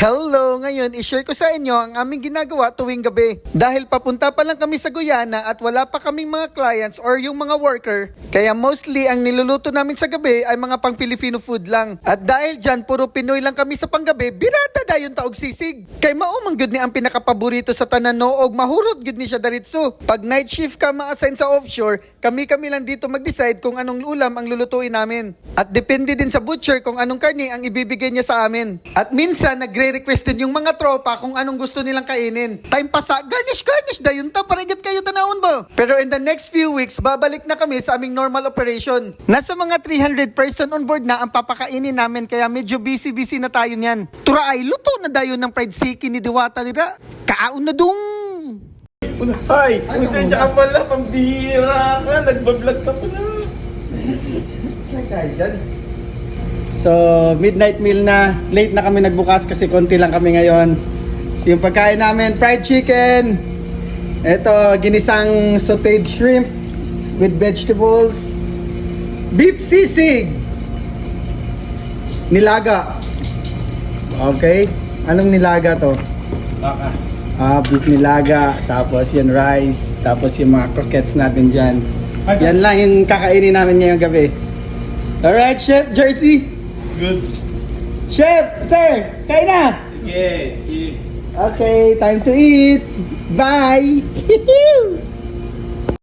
Hello! Ngayon, ishare ko sa inyo ang aming ginagawa tuwing gabi. Dahil papunta pa lang kami sa Guyana at wala pa kaming mga clients or yung mga worker, kaya mostly ang niluluto namin sa gabi ay mga pang Filipino food lang. At dahil dyan, puro Pinoy lang kami sa panggabi, birata dayon taog sisig. Kay maumang gud ni ang pinakapaborito sa tanan noog, mahurot gud ni siya daritso. Pag night shift ka ma-assign sa offshore, kami-kami lang dito mag-decide kung anong ulam ang lulutuin namin. At depende din sa butcher kung anong karne ang ibibigay niya sa amin. At minsan, nagre-request din yung mga tropa kung anong gusto nilang kainin. Time pasa, garnish, garnish, dayon ta, para get kayo tanawon ba? Pero in the next few weeks, babalik na kami sa aming normal operation. Nasa mga 300 person on board na ang papakainin namin, kaya medyo busy-busy na tayo niyan. Tura ay, luto na dayon ng fried siki ni Diwata nila. Kaon na dung! Ay, ano mo? ka pala, pambihira ka, nagbablog ka pala. So, midnight meal na. Late na kami nagbukas kasi konti lang kami ngayon. So, yung pagkain namin, fried chicken. Ito, ginisang sauteed shrimp with vegetables. Beef sisig. Nilaga. Okay? Anong nilaga to? Baka. Ah, beef nilaga, tapos yan rice, tapos yung mga croquettes natin dyan. Yan lang yung kakainin namin ngayong gabi. Alright, Chef Jersey. Good. Chef, sir, kain na. Sige, sige. Okay, time to eat. Bye.